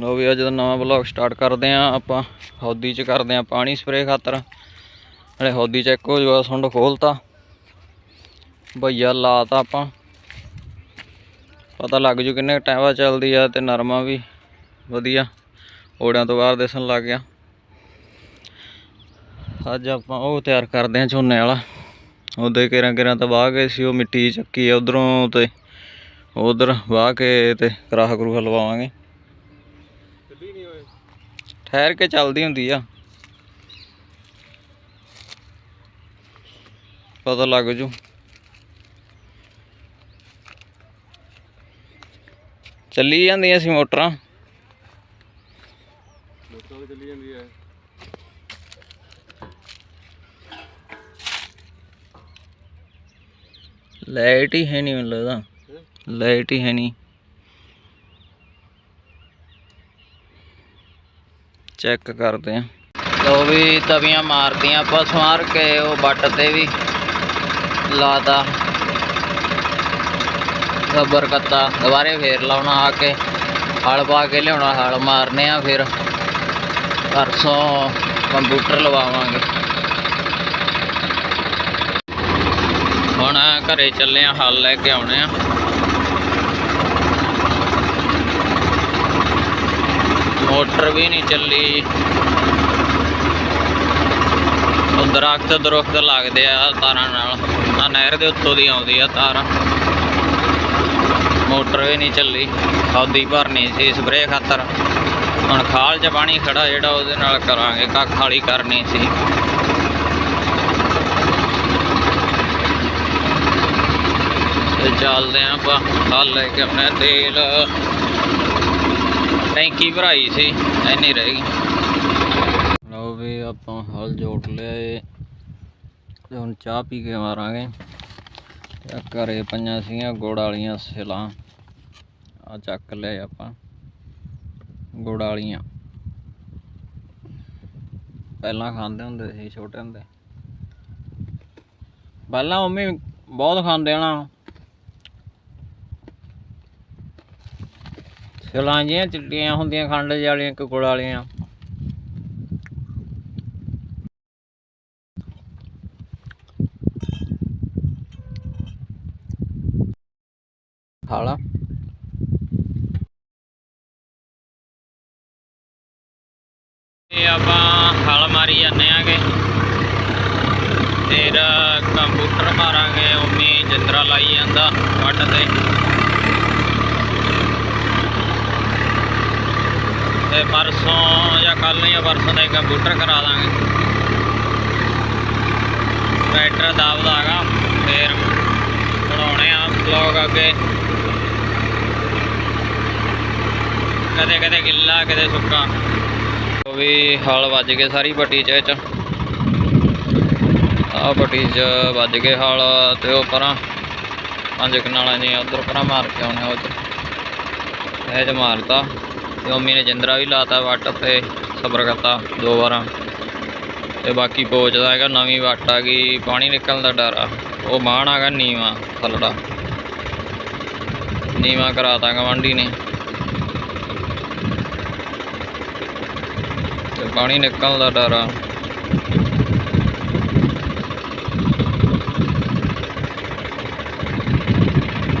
ਲੋ ਵੀ ਅੱਜ ਦਾ ਨਵਾਂ vlog start ਕਰਦੇ ਆਂ, ਆਪਾਂ ਹੌਦੀ ਚ ਕਰਦੇ ਆਂ ਪਾਣੀ ਸਪਰੇਅ ਖਾਤਰ। ਹਲੇ ਹੌਦੀ ਚ ਇੱਕ ਹੋ ਜੂਗਾ ਸੁੰਡ ਖੋਲਤਾ। ਭਈਆ ਲਾਤਾ ਆਪਾਂ। ਪਤਾ ਲੱਗ ਜੂ ਕਿੰਨੇ ਟਾਈਮ ਬਾਅਦ ਚੱਲਦੀ ਆ ਤੇ ਨਰਮਾ ਵੀ ਵਧੀਆ। ਓੜਿਆਂ ਤੋਂ ਬਾਹਰ ਦਿਸਣ ਲੱਗ ਗਿਆ। ਅੱਜ ਆਪਾਂ ਉਹ ਤਿਆਰ ਕਰਦੇ ਆਂ ਝੋਨੇ ਵਾਲਾ। ਉਹਦੇ ਕਿਰਾਂ ਕਿਰਾਂ ਤਾਂ ਵਾਹ ਗਏ ਸੀ, ਉਹ ਮਿੱਟੀ ਚੱਕੀ ਆ, ਉਧਰੋਂ ਤੇ ਉਧਰ ਵਾਹ ਕੇ ਤੇ ਕਰਾਹ ਕਰੂਹ ਲਵਾਵਾਂਗੇ। ਠਹਿਰ ਕੇ ਚੱਲਦੀ ਹੁੰਦੀ ਆ। ਪਤਾ ਲੱਗ ਜੂ। ਚੱਲੀ ਜਾਂਦੀਆਂ ਸੀ ਮੋਟਰਾਂ। ਮੋਟਰ ਚੱਲੀ ਜਾਂਦੀ ਹੈ ਲਾਈਟ ਹੀ ਹੈ ਨਹੀਂ ਮੈਨੂੰ ਲੱਗਦਾ। ਲਾਈਟ ਹੀ ਹੈ ਨਹੀਂ। ਚੈੱਕ ਕਰਦੇ ਆ ਲੋ ਵੀ ਤਵੀਆਂ ਮਾਰਦੀਆਂ, ਆਪਾਂ ਸਵਾਰ ਕੇ ਉਹ ਬੱਟ ਤੇ ਵੀ ਲਾਤਾ। ਰੱਬਰ ਕੱਤਾ, ਦੁਬਾਰੇ ਫੇਰ ਲਾਉਣਾ ਆ ਕੇ। ਹਲ ਪਾ ਕੇ ਲਿਆਉਣਾ, ਹਲ ਮਾਰਨੇ ਆ ਫਿਰ। ਪਰਸੋਂ ਕੰਪਿਊਟਰ ਲਵਾਵਾਂਗੇ। ਹੁਣ ਘਰੇ ਚੱਲੇ ਆ, ਹਲ ਲੈ ਕੇ ਆਉਣੇ ਆ। ਮੋਟਰ ਵੀ ਨਹੀਂ ਚੱਲੀ ਉਹ ਦਰਖਤ ਦਰਖਤ ਲੱਗਦੇ ਆ ਤਾਰਾਂ ਨਾਲ। ਆ ਨਹਿਰ ਦੇ ਉੱਤੋਂ ਦੀ ਆਉਂਦੀ ਆ ਤਾਰ। ਮੋਟਰ ਵੀ ਨਹੀਂ ਚੱਲੀ। ਹੌਦੀ ਭਰਨੀ ਸੀ ਸਪਰੇਅ ਖਾਤਰ। ਹੁਣ ਖਾਲ 'ਚ ਪਾਣੀ ਖੜਾ ਜਿਹੜਾ ਉਹਦੇ ਨਾਲ ਕਰਾਂਗੇ, ਕੱਖ ਵਾਲੀ ਕਰਨੀ ਸੀ। ਤੇ ਚੱਲਦੇ ਆਂ ਆਪਾਂ। ਹਲ ਲੈ ਕੇ ਆਪਣੇ ਤੇਲ। ਟੈਂਕੀ ਭਰਾਈ ਸੀ, ਐਨੀ ਰਹਿ ਗਈ। ਲਓ ਵੀ ਆਪਾਂ ਹਲ ਜੋੜ ਲਿਆ ਏ, ਤੇ ਹੁਣ ਚਾਹ ਪੀ ਕੇ ਮਾਰਾਂਗੇ। ਤੇ ਘਰੇ ਪਈਆਂ ਸੀਗੀਆਂ ਗੁੜ ਵਾਲੀਆਂ ਸਿਲਾਂ। ਆ ਚੱਕ ਲਿਆ ਆਪਾਂ, ਗੁੜ ਵਾਲੀਆਂ। ਪਹਿਲਾਂ ਖਾਂਦੇ ਹੁੰਦੇ ਸੀ, ਛੋਟੇ ਹੁੰਦੇ। ਪਹਿਲਾਂ ਮੰਮੀ ਬਹੁਤ ਖਾਂਦੇ ਨਾ। ਸਿਲਾਂ ਜਿਹੀਆਂ ਚਿੱਟੀਆਂ ਹੁੰਦੀਆਂ ਖੰਡ ਜਿਹੀ ਵਾਲੀਆਂ ਕਿ ਗੁੜ ਵਾਲੀਆਂ। ਖਾਲਾ ਇਹ ਆਪਾਂ ਹਲ ਮਾਰੀ ਜਾਂਦੇ ਆਂਗੇ। ਫਿਰ ਕੰਪਿਊਟਰ ਮਾਰਾਂਗੇ ਉਮੀ ਜਿੰਦਰਾ ਲਾਈ ਜਾਂਦਾ ਵੱਟ ਤੇ। ਤੇ ਪਰਸੋਂ ਜਾਂ ਕੱਲ ਜਾਂ ਪਰਸੋਂ ਦਾ ਕੰਪਿਊਟਰ ਕਰਾ ਦਾਂਗੇ। ਟਰੈਕਟਰ ਦਾਬਦਾ ਹੈਗਾ, ਫਿਰ ਬਣਾਉਣੇ ਆ ਬਲੌਗ ਅੱਗੇ। ਕਦੇ ਕਦੇ ਗਿੱਲਾ, ਕਦੇ ਸੁੱਕਾ। ਉਹ ਵੀ ਹਲ ਵੱਜ ਗਏ ਸਾਰੀ ਪੱਟੀ ਚ ਇਹ ਆ ਪੱਟੀ ਚ ਵੱਜ ਗਏ ਹਾਲ ਤੇ ਉਹ ਪਰਾਂ। ਪੰਜ ਕਨਾਲਾਂ ਜੀ ਉਧਰ ਪਰਾਂ ਮਾਰ ਕੇ ਆਉਣੇ ਉਹ ਚ ਇਹ ਚ ਮਾਰਤਾ। ਤੇ ਮੰਮੀ ਨੇ ਜਿੰਦਰਾ ਵੀ ਲਾਤਾ ਵੱਟ ਤੇ ਸਬਰ ਕਰਤਾ ਦੋ ਵਾਰਾਂ। ਤੇ ਬਾਕੀ ਪੋਚ ਦਾ ਹੈਗਾ ਨਵੀਂ ਵੱਟ ਆ ਗਈ, ਪਾਣੀ ਨਿਕਲਣ ਦਾ ਡਰ ਆ। ਉਹ ਮਾਣ ਹੈਗਾ ਨੀਵਾ, ਥੱਲੜਾ। ਨੀਵਾ ਕਰਾਤਾ ਗਵਾਂਢੀ ਨੇ। ਤੇ ਪਾਣੀ ਨਿਕਲਣ ਦਾ ਡਰ ਆ।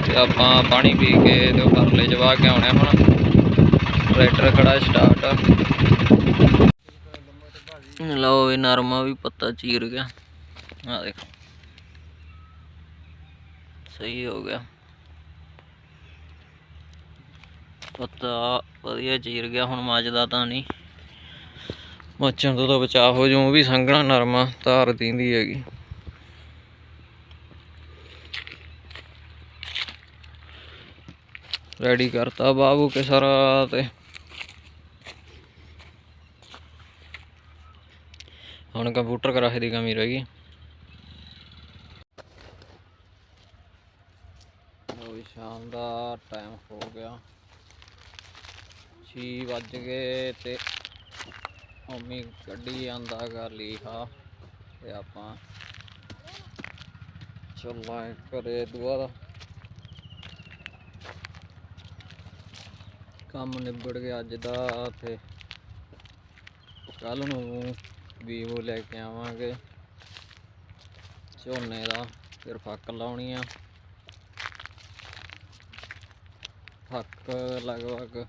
ਤੇ ਆਪਾਂ ਪਾਣੀ ਪੀ ਕੇ ਤੇ ਉਹ ਪਰਲੇ ਜਵਾ ਕੇ ਆਉਣੇ ਹੁਣ। ਟਰੈਕਟਰ ਖੜਾ ਸਟਾਰਟ ਲਓ ਵੀ ਨਰਮਾ ਵੀ ਪੱਤਾ ਚੀਰ ਗਿਆ। ਆ ਦੇਖੋ। ਸਹੀ ਹੋ ਗਿਆ। ਪੱਤਾ ਵਧੀਆ ਚੀਰ ਗਿਆ, ਹੁਣ ਮੱਚਦਾ ਤਾਂ ਨਹੀਂ। ਮੱਚਣ ਤੋਂ ਤਾਂ ਬਚਾਅ ਹੋ ਜੂ ਵੀ ਸੰਘਣਾ ਨਰਮਾ, ਧਾਰ ਦਿੰਦੀ ਹੈਗੀ। ਰੈਡੀ ਕਰਤਾ ਬਾਬੂ ਕੇ ਸਾਰਾ ਤੇ। ਹੁਣ ਕੰਪਿਊਟਰ ਕਰਾਹੇ ਦੀ ਕਮੀ ਰਹਿ ਗਈ। ਲੋ ਸ਼ਾਮ ਦਾ ਟਾਈਮ ਹੋ ਗਿਆ। 6 ਵੱਜ ਗਏ ਤੇ ਮੰਮੀ ਗੱਡੀ ਆਂਦਾ ਕਰ ਲੀਹਾ ਤੇ ਆਪਾਂ ਚੱਲਾਂ ਘਰੇ ਦੁਆਰਾ ਕੰਮ ਨਿਬੜ ਗਿਆ ਅੱਜ ਦਾ ਤੇ ਕੱਲ ਨੂੰ ਵੀਵੋ ਲੈ ਕੇ ਆਵਾਂਗੇ। ਝੋਨੇ ਦਾ ਫਿਰ ਫੱਕ ਲਾਉਣੀ ਆ। ਫੱਕ ਲਗਭਗ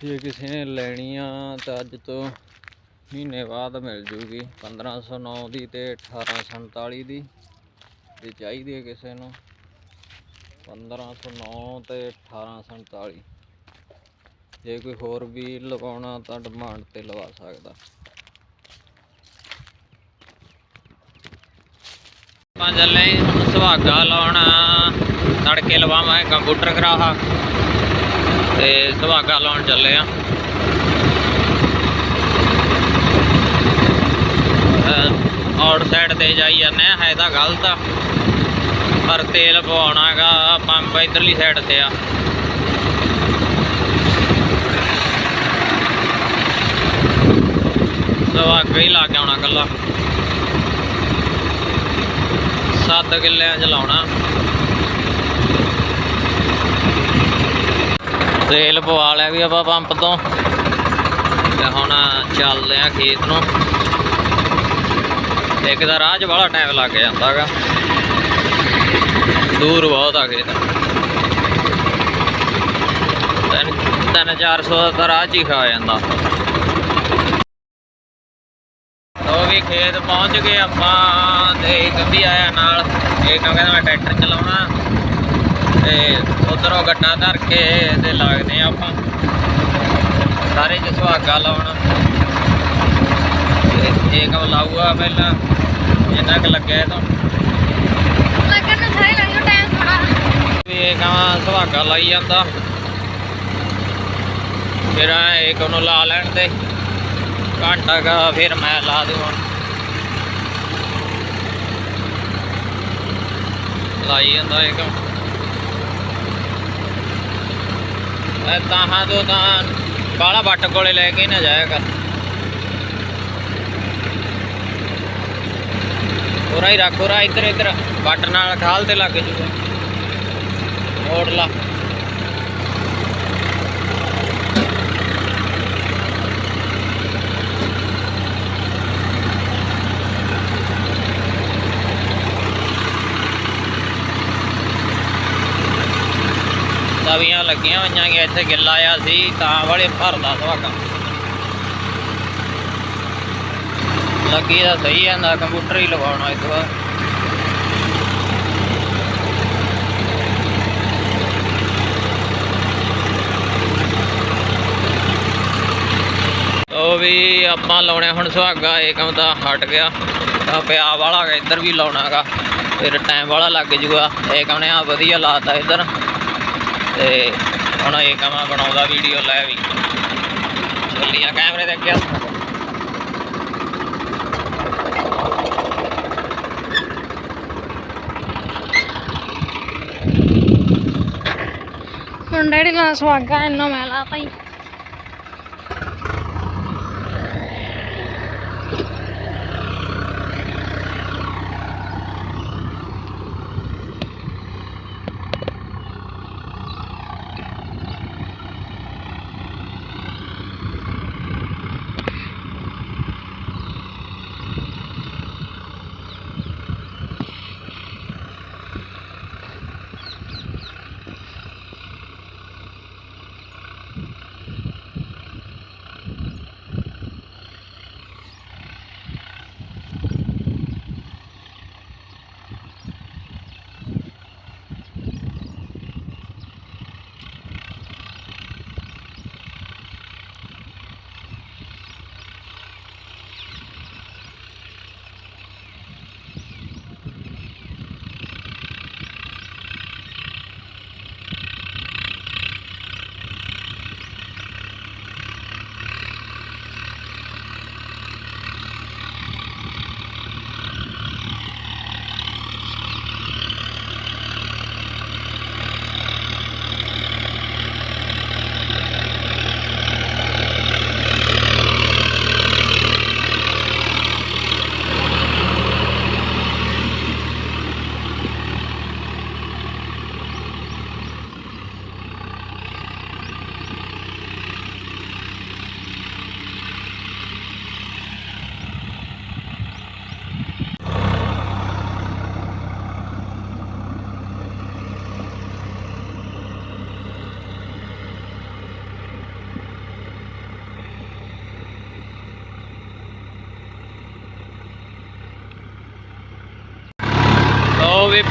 ਜੇ ਕਿਸੇ ਨੇ ਲੈਣੀ ਆ ਤਾਂ ਅੱਜ ਤੋਂ ਮਹੀਨੇ ਬਾਅਦ ਮਿਲ ਜੂਗੀ। 1509 ਦੀ ਤੇ 1847 ਦੀ ਜੇ ਚਾਹੀਦੀ ਹੈ ਕਿਸੇ ਨੂੰ। 1509 ਤੇ 1847 ਜੇ ਕੋਈ ਹੋਰ ਵੀ ਲਵਾਉਣਾ ਤਾਂ ਡਿਮਾਂਡ ਤੇ ਲਵਾ ਸਕਦਾ। ਆਪਾਂ ਚੱਲੇ ਸੁਹਾਗਾ ਲਾਉਣ। ਤੜਕੇ ਲਵਾਵਾਂਗੇ ਕੰਪਿਊਟਰ ਕਰਾਹਾ ਤੇ ਸੁਹਾਗਾ ਲਾਉਣ ਚੱਲੇ ਆ ਆਊਟ ਸਾਈਡ ਤੇ ਜਾਈ ਜਾਂਦੇ ਆ ਹੈ ਤਾਂ ਗਲਤ ਆ। ਪਰ ਤੇਲ ਪਵਾਉਣਾਗਾ ਪੰਪ ਇਧਰਲੀ ਸਾਈਡ ਤੇ ਆ। ਸੁਹਾਗਾ ਹੀ ਲਾ ਕੇ ਆਉਣਾ ਕੱਲਾ 7 ਕਿੱਲਿਆਂ ਚ ਲਾਉਣਾ। ਤੇਲ ਪਵਾ ਲਿਆ ਵੀ ਆਪਾਂ ਪੰਪ ਤੋਂ। ਤੇ ਹੁਣ ਚੱਲਦੇ ਆ ਖੇਤ ਨੂੰ। ਇੱਕ ਤਾਂ ਰਾਹ 'ਚ ਬੜਾ ਟਾਈਮ ਲੱਗ ਜਾਂਦਾਗਾ ਦੂਰ ਬਹੁਤ ਆ ਖੇਤ। ਤਿੰਨ ਤਿੰਨ 400 ਦਾ ਤਾਂ ਰਾਹ 'ਚ ਹੀ ਖਾ ਜਾਂਦਾ। ਵੀ ਖੇਤ ਪਹੁੰਚ ਗਏ ਆਪਾਂ ਤੇ ਵੀ ਆਇਆ ਨਾਲ। ਇਹ ਕਹਿੰਦਾ ਮੈਂ ਟਰੈਕਟਰ ਚਲਾਉਣਾ? ਤੇ ਉਧਰੋਂ ਗੱਡਾ ਧਰ ਕੇ ਤੇ ਲੱਗਦੇ ਆਪਾਂ। ਸਾਰੇ ਚ ਸੁਹਾਗਾ ਲਾਉਣ। ਤੇ ਇਹ ਕੰਮ ਲਾਊਗਾ ਪਹਿਲਾਂ ਜਿੰਨਾ ਕੁ ਲੱਗਿਆ ਇਹ ਤੋਂ। ਲੱਗਣ ਨੂੰ ਸਾਰੇ ਲੱਗੋ ਟਾਈਮ ਥੋੜਾ ਇਹ ਕੰਮ ਸੁਹਾਗਾ ਲਾਈ ਜਾਂਦਾ? ਫਿਰ ਇੱਕ ਨੂੰ ਲਾ ਲੈਣ ਦੇ। ਘੰਟਾ ਕਾ ਫਿਰ ਮੈਂ ਲਾ ਦੂੰਗਾ। ਲਾਈ ਜਾਂਦਾ ਇਹ ਕੰਮ ਇਹ ਤਾਹਾਂ ਤੋਂ ਤਾਂ ਬਾਲਾ ਵੱਟ ਕੋਲੇ ਲੈ ਕੇ ਨਾ ਜਾਇਆ ਕਰ। ਉਰਾ ਹੀ ਰੱਖ, ਉਰਾ ਇੱਧਰ ਇੱਧਰ ਵੱਟ ਨਾਲ ਖਾਲ ਤੇ ਲੱਗ ਜੂਗਾ। ਮੋੜ ਲਾ। ਤਵੀਆਂ ਲੱਗੀਆਂ ਹੋਈਆਂ ਕਿ ਇੱਥੇ ਗਿੱਲਾ ਆ ਸੀ ਤਾਂ ਵਾਲੇ ਭਰਦਾ ਸੁਹਾਗਾ। ਲੱਗੀ ਤਾਂ ਸਹੀ ਜਾਂਦਾ ਕੰਪਿਊਟਰ ਹੀ ਲਗਾਉਣਾ ਇਸ ਤੋਂ ਉਹ ਵੀ ਆਪਾਂ ਲਾਉਣੇ ਹੁਣ ਸੁਹਾਗਾ, ਇਹ ਕੰਮ ਤਾਂ ਹਟ ਗਿਆ। ਤਾਂ ਪਿਆ ਵਾਲਾ ਇੱਧਰ ਵੀ ਲਾਉਣਾਗਾ ਫਿਰ ਟਾਈਮ ਵਾਲਾ ਲੱਗ ਜੂਗਾ। ਇਹ ਕਹਿੰਦੇ ਆ ਵਧੀਆ ਲਾਤਾ ਇੱਧਰ। ਤੇ ਹੁਣ ਇਹ ਕੰਮ ਬਣਾਉਂਦਾ ਵੀਡੀਓ ਲੈ ਵੀ। ਚੱਲੀਆਂ ਕੈਮਰੇ ਦੇ ਅੱਗੇ ਹੱਥ ਹੁਣ ਡੈਡੀ ਨਾਲ ਸਵਾਗਾ ਇੰਨਾ ਮੈਂ ਲਾਤਾ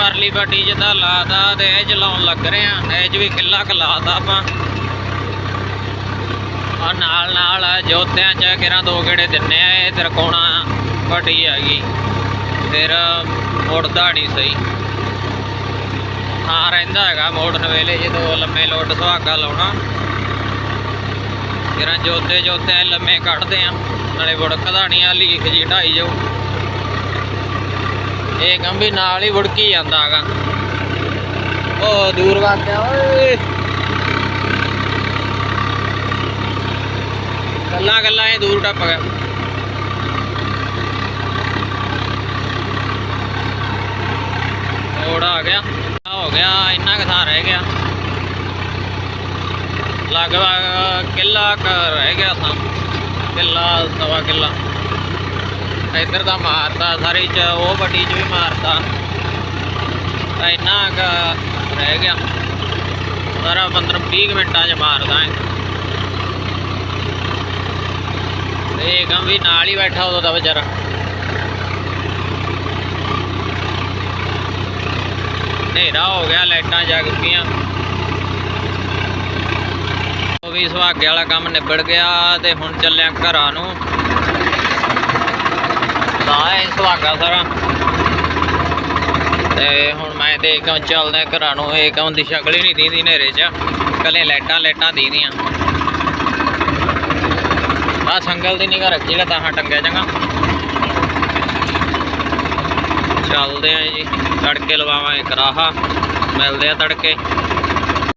ਪਰਲੀ ਪੱਟੀ ਜਿੱਦਾਂ ਲਾਤਾ ਤੇ ਇਹ ਚਲਾਉਣ ਲੱਗ ਰਹੇ ਆ ਇਹ ਵੀ ਕਿੱਲਾ ਕੁ ਆਪਾਂ। ਆ ਨਾਲ ਨਾਲ ਜੋਤਿਆਂ ਚ ਕਿਰਾਂ ਦੋ ਗੇੜੇ ਦਿੰਨੇ ਆ, ਇਹ ਤਰਕੋਣਾ ਪੱਟੀ ਹੈਗੀ ਫਿਰ ਮੁੜਦਾ ਨਹੀਂ ਸਹੀ। ਹਾਂ, ਰਹਿੰਦਾ ਹੈਗਾ ਮੋੜਨ ਵੇਲੇ ਦੋ ਲੰਮੇ ਲੋਟ ਸੁਹਾਗਾ ਲਾਉਣਾ। ਕਿਰਾਂ ਜੋਤੇ ਜੋਤੇ ਲੰਮੇ ਕੱਢਦੇ ਆ, ਨਾਲੇ ਵੜਕਦਾ ਨਹੀਂ ਆ ਲੀਖ ਜੀ ਢਾਈ ਜਾਊ। ਇਹ ਗੰਭੀ ਨਾਲ ਹੀ ਵੜਕੀ ਜਾਂਦਾ ਹੈਗਾ। ਉਹ ਦੂਰ ਵਾਗਿਆ ਓਏ। ਗੱਲਾਂ ਗੱਲਾਂ ਇਹ ਦੂਰ ਟੱਪ ਗਿਆ। ਮੋੜ ਆ ਗਿਆ ਹੋ ਗਿਆ ਇੰਨਾ ਕੁ ਥਾਂ ਰਹਿ ਗਿਆ। ਲਗਭਗ ਕਿੱਲਾ ਰਹਿ ਗਿਆ ਥਾਂ ਕਿੱਲਾ ਸਵਾ ਕਿੱਲਾ। ਇੱਧਰ ਦਾ ਮਾਰਤਾ, ਸਾਰੇ ਚ ਉਹ ਵੱਡੀ ਚ ਵੀ ਮਾਰਤਾ। ਤਾਂ ਇੰਨਾ ਰਹਿ ਗਿਆ। ਸਾਰਾ 15 20 ਮਿੰਟਾਂ ਚ ਮਾਰਦਾ ਹੈ ਇਹ ਕੰਮ ਵੀ ਨਾਲ ਹੀ ਬੈਠਾ ਉਦੋਂ ਦਾ ਵਿਚਾਰਾ। ਹਨੇਰਾ ਹੋ ਗਿਆ, ਲਾਈਟਾਂ ਜਗ ਪਈਆਂ। ਉਹ ਵੀ ਸੁਹਾਗੇ ਵਾਲਾ ਕੰਮ ਨਿਬੜ ਗਿਆ ਤੇ ਹੁਣ ਚੱਲਿਆ ਘਰਾਂ ਨੂੰ। ਲਾਏ ਸਾਰਾ। ਤੇ ਹੁਣ ਮੈਂ ਤੇ ਏਕਮ ਚੱਲਦੇ ਆ ਘਰਾਂ ਨੂੰ ਏਕਮ ਦੀ ਸ਼ਕਲ ਹੀ ਨਹੀਂ ਦੀਂਦੀ ਹਨੇਰੇ 'ਚ? ਕੱਲੇ ਲਾਈਟਾਂ ਲਾਈਟਾਂ ਦੀਦੀਆਂ। ਆ ਸੰਗਲ ਦੀ ਨਿਗਾ ਰੱਖੀ ਜਿਹੜਾ ਤਾਂ ਟੰਗਿਆ ਚੰਗਾ। ਚੱਲਦੇ ਆ ਜੀ, ਤੜਕੇ ਲਵਾਵਾਂ ਇੱਕ ਕਰਾਹਾ। ਮਿਲਦੇ ਆ ਤੜਕੇ।